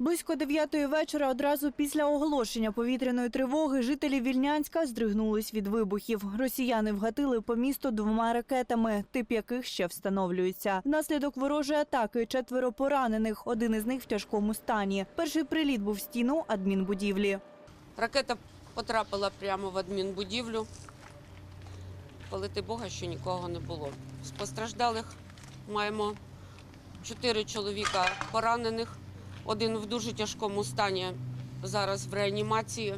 Близько дев'ятої вечора, одразу після оголошення повітряної тривоги, жителі Вільнянська здригнулись від вибухів. Росіяни вгатили по місту двома ракетами, тип яких ще встановлюється. Внаслідок ворожої атаки четверо поранених. Один із них в тяжкому стані. Перший приліт був в стіну адмінбудівлі. Ракета потрапила прямо в адмінбудівлю. Полити Бога, що нікого не було. З постраждалих маємо чотири чоловіка поранених, один в дуже тяжкому стані зараз в реанімації.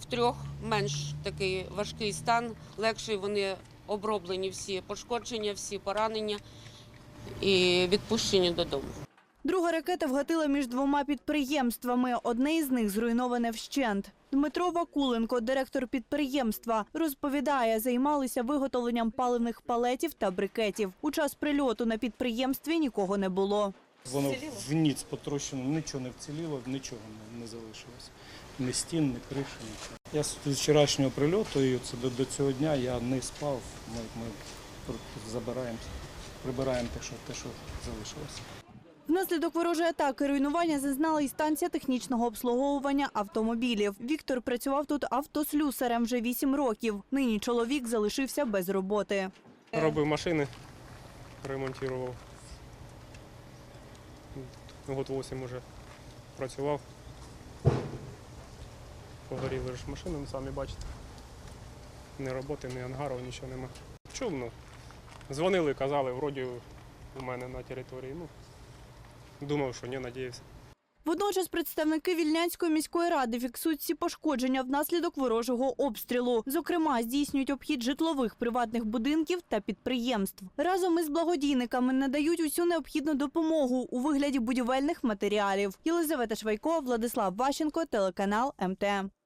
В трьох менш такий важкий стан, легший вони оброблені всі пошкодження, всі поранення і відпущені додому. Друга ракета вгатила між двома підприємствами. Одне із них зруйноване вщент. Дмитро Вакуленко, директор підприємства, розповідає, займалися виготовленням паливних палетів та брикетів. У час прильоту на підприємстві нікого не було. Воно в ніц потрощено, нічого не вціліло, нічого не, не залишилось. Ні стін, ні криші, нічого. Я з вчорашнього прильоту і це до, до цього дня я не спав. Ми, ми забираємо, прибираємо те, що, те, що залишилося. Внаслідок ворожої атаки руйнування зазнала і станція технічного обслуговування автомобілів. Віктор працював тут автослюсарем вже 8 років. Нині чоловік залишився без роботи. Робив машини, ремонтував. Год 8 уже працював. Погоріли ж машини, ну, самі бачите. Ні роботи, ні ангару, нічого нема. Чув, ну. Дзвонили, казали, вроді у мене на території. Ну, думав, що ні, надіявся. Водночас представники Вільнянської міської ради фіксують всі пошкодження внаслідок ворожого обстрілу. Зокрема, здійснюють обхід житлових приватних будинків та підприємств. Разом із благодійниками надають усю необхідну допомогу у вигляді будівельних матеріалів. Єлизавета Швайко, Владислав Ващенко, телеканал МТМ.